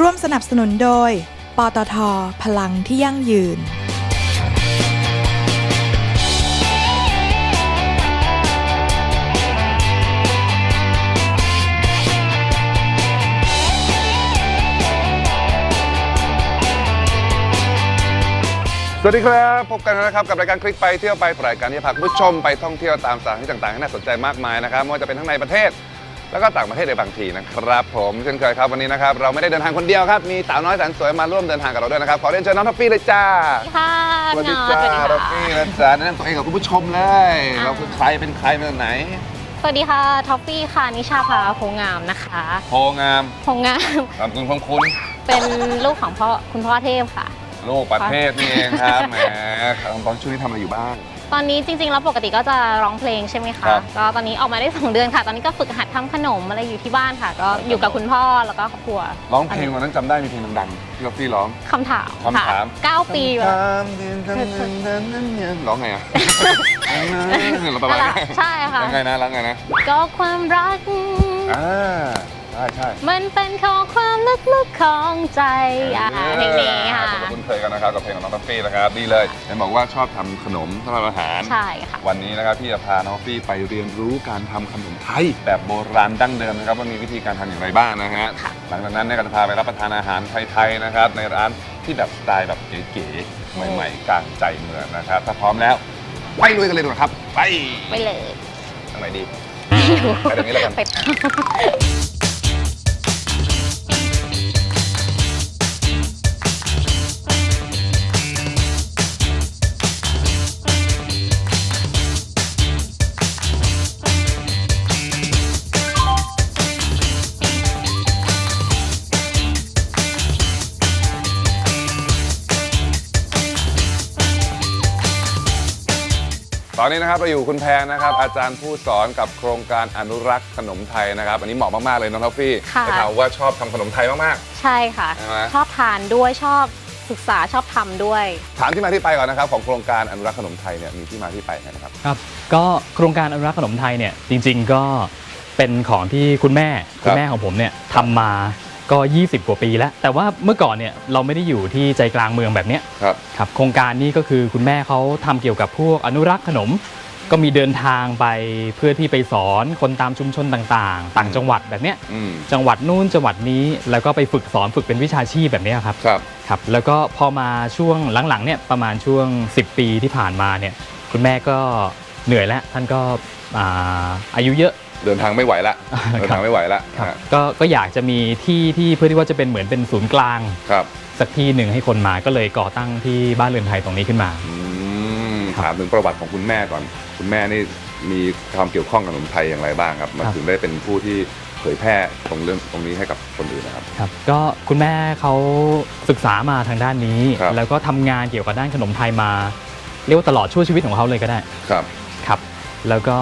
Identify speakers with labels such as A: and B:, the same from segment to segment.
A: ร่วมสนับสนุนโดย ปตท พลังที่ยั่งยืน
B: สวัสดีครับ พบกันนะครับกับรายการคลิกไปเที่ยวไปรายการที่จะพาคุณผู้ชมไปท่องเที่ยวตามสถานที่ต่างๆให้น่าสนใจมากมายนะครับไม่ว่าจะเป็นทั้งในประเทศ แล้วก็ต่างประเทศในบางทีนะครับผมเช่นเคยครับวันนี้นะครับเราไม่ได้เดินทางคนเดียวครับมีสาวน้อยแสนสวยมาร่วมเดินทางกับเราด้วยนะครับขอเรียนเชิญน้องท็อฟฟี่เลยจ้า
C: ค่ะ
B: สวัสดี
C: น้อง
B: จ้า
C: สวัสดี
B: ท็อฟ
C: ค่ะ
B: ฟี่นะจ๊ะแนะนำตัวเองกับคุณผู้ชมเลย
C: อ่า
B: เราคือใครเป็นใครมาจากไหน
C: สวัสดีค่ะท็อฟฟี่ค่ะนิชาภาโพงามนะคะ
B: โพงาม
C: โพงาม
B: นามสกุลของคุณ
C: เป็นลูกของพ่อคุณพ่อเทพค่ะ
B: ลูกประเทศนี่เองครับแหมตอนช่วงนี้ทำอะไรอยู่บ้าง
C: ตอนนี้จริงๆแล้วปกติก็จะร้องเพลงใช่ไหมคะ
B: ครับ
C: ก็ตอนนี้ออกมาได้ 2 เดือนค่ะ ตอนนี้ก็ฝึกหัดทำขนมอะไรอยู่ที่บ้านค่ะ ก็อยู่กับคุณพ่อแล้วก็ครอบครัว
B: ร้องเพลงวันนั้นจำได้มีเพลงดังๆที่ท็อฟฟี่ร้อง
C: คำถาม
B: คำถาม
C: ค่ะ9ปีแบบ
B: ร้องไงอะเราประมาณนี้
C: ใช่ค่ะ
B: ยังไงนะร้องไงนะ
C: ก็ความรัก
B: อ่าใช่ใช่
C: มันเป็นของความลึกๆของใจอะเพลงนี้ค่ะ
B: เราคุ้นเคยกันนะครับกับเพลงของน้องท็อฟฟี่นะครับดีเลยเห็นบอกว่าชอบทำขนมชอบทำอาหาร
C: ใช่ค่ะ
B: วันนี้นะครับพี่จะพาน้องฟี่ไปเรียนรู้การทำขนมไทยแบบโบราณดั้งเดิมนะครับว่ามีวิธีการทำอย่างไรบ้างนะฮะ
C: ค่ะ
B: หลังจากนั้นเนี่ยก็จะพาไปรับประทานอาหารไทยๆนะครับในร้านที่แบบสไตล์แบบเก๋ๆใหม่ๆกลางใจเมืองนะครับถ้าพร้อมแล้วไปลุยกันเลยดีกว่าครับไป
C: ไปเลย
B: ทางไหนดีไปตรงนี้แล้วกัน ตอนนี้นะครับเราอยู่คุณแพนนะครับ อาจารย์ผู้สอนกับโครงการอนุรักษ์ขนมไทยนะครับ อันนี้เหมาะมาก ๆ เลยน้องท็อฟฟี่
C: ค่ะ
B: ได้ข่าวว่าชอบทำขนมไทยมาก
C: ใช่ค่ะ
B: ใช่ไหม
C: ชอบทานด้วยชอบศึกษาชอบทำด้วย
B: ๆ ถามที่มาที่ไปก่อนนะครับ ของโครงการอนุรักษ์ขนมไทยเนี่ยมีที่มาที่ไปไงนะครับ
D: ครับก็โครงการอนุรักษ์ขนมไทยเนี่ยจริงๆก็เป็นของที่คุณแม่
B: ครับ
D: คุณแม่ของผมเนี่ยทำมา ก็ 20 กว่าปีแล้ว แต่ว่าเมื่อก่อนเนี่ยเราไม่ได้อยู่ที่ใจกลางเมืองแบบเนี้ย
B: ครับ
D: ครับโครงการนี้ก็คือคุณแม่เขาทำเกี่ยวกับพวกอนุรักษ์ขนม ก็มีเดินทางไปเพื่อที่ไปสอนคนตามชุมชนต่างๆ ต่างจังหวัดแบบเนี้ย
B: อืม
D: จังหวัดนู้นจังหวัดนี้แล้วก็ไปฝึกสอนฝึกเป็นวิชาชีพแบบเนี้ยครับ
B: ครับ
D: ครับแล้วก็พอมาช่วงหลังๆเนี่ยประมาณช่วง 10 ปีที่ผ่านมาเนี่ยคุณแม่ก็เหนื่อยแล้วท่านก็อ่าอายุเยอะ
B: เดินทางไม่ไหวละเดินทางไม่ไหวละ
D: ครับ
B: ฮะ
D: ก็ก็อยากจะมีที่ที่เพื่อที่ว่าจะเป็นเหมือนเป็นศูนย์กลาง
B: ครับ
D: สักที่หนึ่งให้คนมาก็เลยก่อตั้งที่บ้านเรือนไทยตรงนี้ขึ้นมา
B: อืม
D: ครับ
B: ถามถึงประวัติของคุณแม่ก่อน คุณแม่นี่มีความเกี่ยวข้องกับขนมไทยอย่างไรบ้างครับมันถึงได้เป็นผู้ที่เผยแพร่ตรงเรื่องตรงนี้ให้กับคนอื่นนะครับ
D: ครับก็คุณแม่เขาศึกษามาทางด้านนี้
B: ครับ
D: แล้วก็ทำงานเกี่ยวกับด้านขนมไทยมา เรียกว่าตลอดช่วงชีวิตของเขาเลยก็ได้
B: ครับ
D: ครับ แล้วก็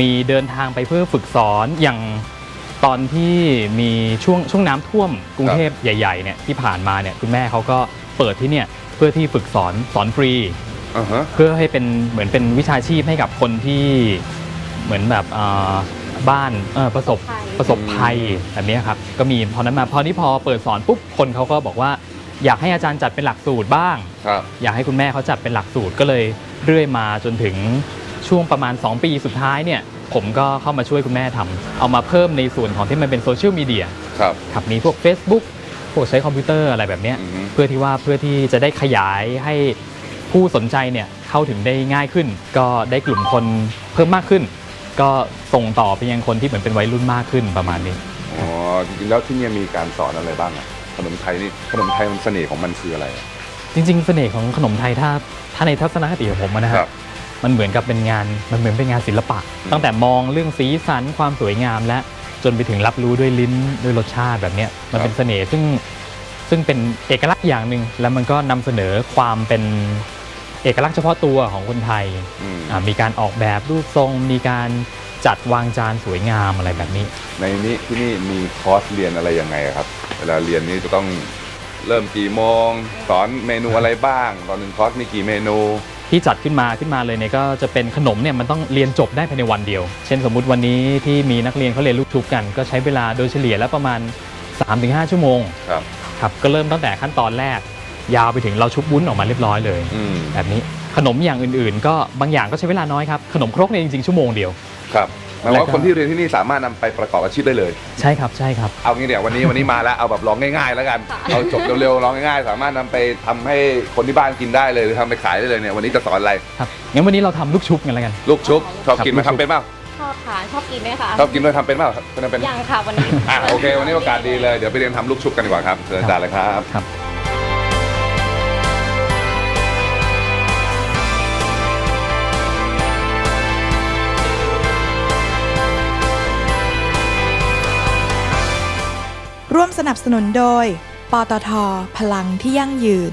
D: มีเดินทางไปเพื่อฝึกสอนอย่างตอนที่มีช่วงช่วงน้ำท่วมกรุงเทพใหญ่ๆเนี่ยที่ผ่านมาเนี่ยคุณแม่เขาก็เปิดที่เนี่ยเพื่อที่ฝึกสอนสอนฟรี
B: อ่าฮะ
D: เพื่อให้เป็นเหมือนเป็นวิชาชีพให้กับคนที่เหมือนแบบเอ่อบ้านเอ่อประสบ
C: ภัย
D: ประสบภัยแบบนี้ครับก็มีพอนั้นมาพอที่พอเปิดสอนปุ๊บคนเขาก็บอกว่า อยากให้อาจารย์จัดเป็นหลักสูตรบ้าง
B: ครับ
D: อยากให้คุณแม่เขาจัดเป็นหลักสูตรก็เลยเรื่อยมาจนถึง ช่วงประมาณ 2 ปีสุดท้ายเนี่ยผมก็เข้ามาช่วยคุณแม่ทำเอามาเพิ่มในส่วนของที่มันเป็นโซเชียลมีเดีย
B: ครับ
D: ครับมีพวก Facebook พวกใช้คอมพิวเตอร์อะไรแบบเนี้ย
B: อือฮึ
D: เพื่อที่ว่าเพื่อที่จะได้ขยายให้ผู้สนใจเนี่ยเข้าถึงได้ง่ายขึ้น ก็ได้กลุ่มคนเพิ่มมากขึ้น ก็ส่งต่อไปยังคนที่เหมือนเป็นวัยรุ่นมากขึ้นประมาณนี้
B: อ๋อจริงๆแล้วที่เนี่ยมีการสอนอะไรบ้างอะขนมไทยนี่ขนมไทยมันเสน่ห์ของมันคืออะไรอะ
D: จริง ๆ เสน่ห์ของขนมไทยถ้าถ้าในทัศนคติของผมอะนะค
B: ครั
D: รับบ มันเหมือนกับเป็นงานมันเหมือนเป็นงานศิลปะ
B: อืม
D: ตั้งแต่มองเรื่องสีสันความสวยงามและจนไปถึงรับรู้ด้วยลิ้นด้วยรสชาติแบบเนี้ยมันเป็นเสน่ห์ซึ่งซึ่งเป็นเอกลักษณ์อย่างหนึ่งแล้วมันก็นำเสนอความเป็นเอกลักษณ์เฉพาะตัวของคนไทย
B: อืม
D: อ่ามีการออกแบบรูปทรง มีการจัดวางจานสวยงามอะไรแบบนี้
B: ในนี้ที่นี่มีคอร์สเรียนอะไรยังไงอะครับ เวลาเรียนนี่จะต้องเริ่มกี่โมง สอนเมนูอะไรบ้าง ตอนหนึ่งคอร์สมีกี่เมนู
D: ที่จัดขึ้นมาขึ้นมาเลยเนี่ยก็จะเป็นขนมเนี่ยมันต้องเรียนจบได้ภายในวันเดียว เช่นสมมุติวันนี้ที่มีนักเรียนเขาเรียนลูกชุบกัน ก็ใช้เวลาโดยเฉลี่ยแล้วประมาณ 3-5 ชั่วโมง
B: ครับ
D: ครับก็เริ่มตั้งแต่ขั้นตอนแรก ยาวไปถึงเราชุบวุ้นออกมาเรียบร้อยเลย
B: อืม
D: แบบนี้ขนมอย่างอื่นๆ ก็บางอย่างก็ใช้เวลาน้อยครับขนมครกเนี่ยจริงๆชั่วโมงเดียว
B: ครับ หมายความ
D: แล้ว
B: ว่า
D: ก็
B: คนที่เรียนที่นี่สามารถนำไปประกอบอาชีพได้เลย
D: ใช่ครับใช่ครับ
B: เอางี้เนี่ยวันนี้วันนี้มาแล้วเอาแบบร้องง่ายๆ แล้วกัน
C: ค่ะ
B: เอาจบเร็วๆร้องง่ายๆ สามารถนำไปทำให้คนที่บ้านกินได้เลยหรือทำไปขายได้เลยเนี่ยวันนี้จะสอนอะไร
D: ครับงั้นวันนี้เราทำลูกชุบกันแล้วกัน
B: ลูกชุบชอบกินไหม
D: ครับ
B: ทำเป็นเปล่า
C: ชอบทานชอบกินไหมคะ
B: ชอบกินด้วยทำเป็นเปล่าทำเป็น
C: ยังค่ะวันนี้
B: อะโอเค วันนี้โอกาสดีเลย เดี๋ยวไปเรียนทำลูกชุบกันดีกว่าครับเชิญอาจารย์เลยครับ
D: ครับ
A: ร่วมสนับสนุนโดย ปตท พลังที่ยั่งยืน